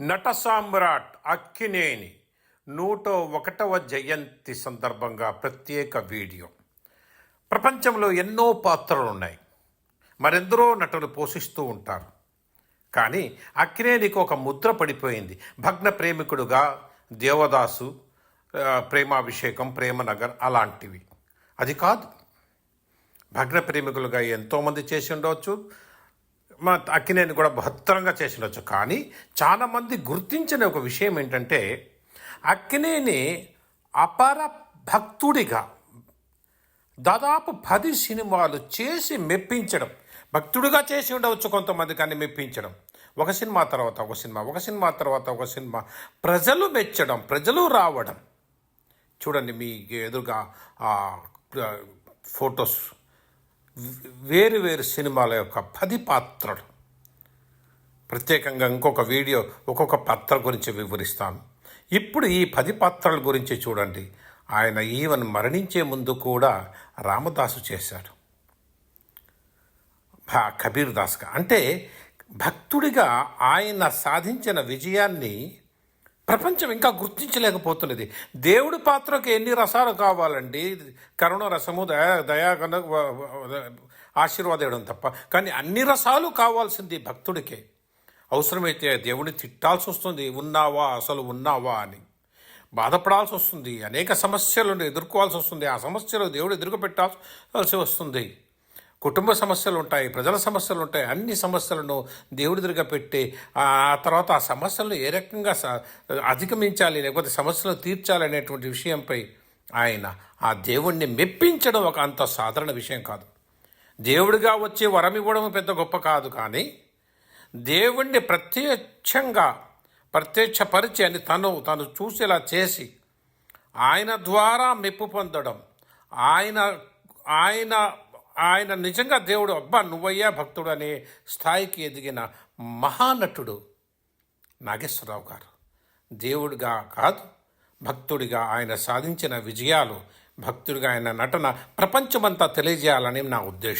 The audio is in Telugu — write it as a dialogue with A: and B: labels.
A: నట సామ్రాట్ అక్కినేని నూట ఒకటవ జయంతి సందర్భంగా ప్రత్యేక వీడియో. ప్రపంచంలో ఎన్నో పాత్రలు ఉన్నాయి మరెందరో నటులు పోషిస్తూ ఉంటారు. కానీ అక్కినేనికి ఒక ముద్ర పడిపోయింది. భగ్న ప్రేమికుడుగా దేవదాసు ప్రేమాభిషేకం ప్రేమనగర్ అలాంటివి. అది కాదు. భగ్న ప్రేమికులుగా ఎంతోమంది చేసి ఉండవచ్చు. మా అక్కినేని కూడా భద్రంగా చేసి ఉండొచ్చు కానీ చాలామంది గుర్తించిన ఒక విషయం ఏంటంటే అక్కినేని అపర భక్తుడిగా దాదాపు పది సినిమాలు చేసి మెప్పించడం. భక్తుడిగా చేసి ఉండవచ్చు కొంతమంది కానీ మెప్పించడం. ఒక సినిమా తర్వాత ఒక సినిమా ఒక సినిమా తర్వాత ఒక సినిమా. ప్రజలు మెచ్చడం ప్రజలు రావడం. చూడండి మీ ఎదురుగా ఫొటోస్. వేరు వేరు సినిమాల యొక్క పది పాత్రలు. ప్రత్యేకంగా ఇంకొక వీడియో ఒక్కొక్క పాత్ర గురించి వివరిస్తాను. ఇప్పుడు ఈ పది పాత్రల గురించి చూడండి. ఆయన ఈవెన్ మరణించే ముందు కూడా రామదాసు చేశాడు. కబీర్ దాస్గా అంటే భక్తుడిగా ఆయన సాధించిన విజయాన్ని ప్రపంచం ఇంకా గుర్తించలేకపోతున్నది. దేవుడి పాత్రకి ఎన్ని రసాలు కావాలండి? కరుణ రసము దయా దయాగన ఆశీర్వాదం తప్ప. కానీ అన్ని రసాలు కావాల్సింది భక్తుడికే. అవసరమైతే దేవుడిని తిట్టాల్సి వస్తుంది. ఉన్నావా? అసలు ఉన్నావా అని. బాధపడాల్సి వస్తుంది. అనేక సమస్యలను ఎదుర్కోవాల్సి వస్తుంది. ఆ సమస్యలు దేవుడు ఎదురుపెట్టాల్సి వస్తుంది. కుటుంబ సమస్యలు ఉంటాయి ప్రజల సమస్యలు ఉంటాయి అన్ని సమస్యలను దేవుడి దగ్గర పెట్టి ఆ తర్వాత ఆ సమస్యలను ఏ రకంగా అధిగమించాలి లేకపోతే సమస్యలను తీర్చాలి అనేటువంటి విషయంపై ఆయన ఆ దేవుణ్ణి మెప్పించడం ఒక అంత సాధారణ విషయం కాదు. దేవుడిగా వచ్చి వరం ఇవ్వడం పెద్ద గొప్ప కాదు కానీ దేవుణ్ణి ప్రత్యక్షంగా ప్రత్యక్షపరిచి అని తను తను చూసేలా చేసి ఆయన ద్వారా మెప్పు పొందడం ఆయన ఆయన ఆయన నిజంగా దేవుడు అబ్బా నువ్వయ్యా భక్తుడు అనే స్థాయికి ఎదిగిన మహానటుడు నాగేశ్వరరావు గారు. దేవుడిగా కాదు భక్తుడిగా ఆయన సాధించిన విజయాలు భక్తుడిగా ఆయన నటన ప్రపంచమంతా తెలియజేయాలని నా ఉద్దేశం.